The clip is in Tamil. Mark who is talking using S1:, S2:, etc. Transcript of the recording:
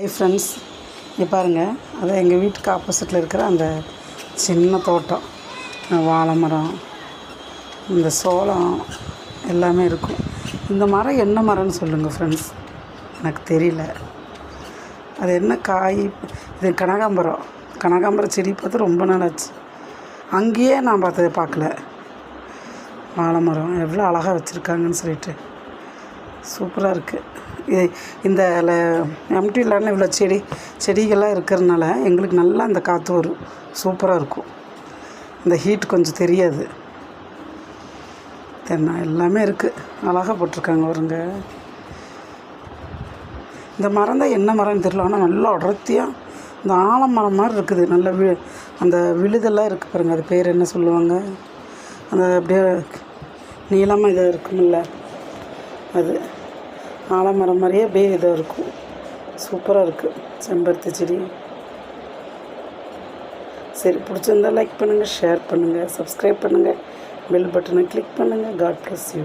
S1: ஹை ஃப்ரெண்ட்ஸ் இங்கே பாருங்கள் அது எங்கள் வீட்டுக்கு ஆப்போசிட்டில் இருக்கிற அந்த சின்ன தோட்டம். வாழை மரம் இந்த சோளம் எல்லாமே இருக்கும். இந்த மரம் என்ன மரம்னு சொல்லுங்கள் ஃப்ரெண்ட்ஸ் எனக்கு தெரியல. அது என்ன காய்? இது கனகாம்பரம். கனகாம்பரம் செடி பார்த்து ரொம்ப நாள் ஆச்சு அங்கேயே நான் பார்த்ததை பார்க்கல. வாழை மரம் எவ்வளோ அழகாக வச்சுருக்காங்கன்னு சொல்லிட்டு. சூப்பராக இருக்குது இந்த எம்டி லேண்டில் இவ்வளோ செடி செடிகள்லாம் இருக்கிறதுனால எங்களுக்கு நல்லா அந்த காற்று வரும். சூப்பராக இருக்கும். இந்த ஹீட் கொஞ்சம் தெரியாது. தென்னை எல்லாமே இருக்குது அழகாக போட்டிருக்காங்க வருங்க இந்த மரம் தான் என்ன மரம்னு தெரியல ஆனால் நல்லா அடர்த்தியாக இந்த ஆலமரம் மாதிரி இருக்குது. நல்ல வி அந்த விழுதெல்லாம் இருக்குது பாருங்கள் அது பேர் என்ன சொல்லுவாங்க? அந்த அப்படியே நீளமாக இதாக இருக்குமில்ல அது. ஆலமரம் மாதிரியே அப்படியே இதாக இருக்கும் சூப்பராக இருக்குது செம்பருத்தி செடி. சரி பிடிச்சிருந்தா லைக் பண்ணுங்கள் ஷேர் பண்ணுங்கள் சப்ஸ்கிரைப் பண்ணுங்கள் பெல் பட்டனை கிளிக் பண்ணுங்கள் காட் ப்ளஸ் யூ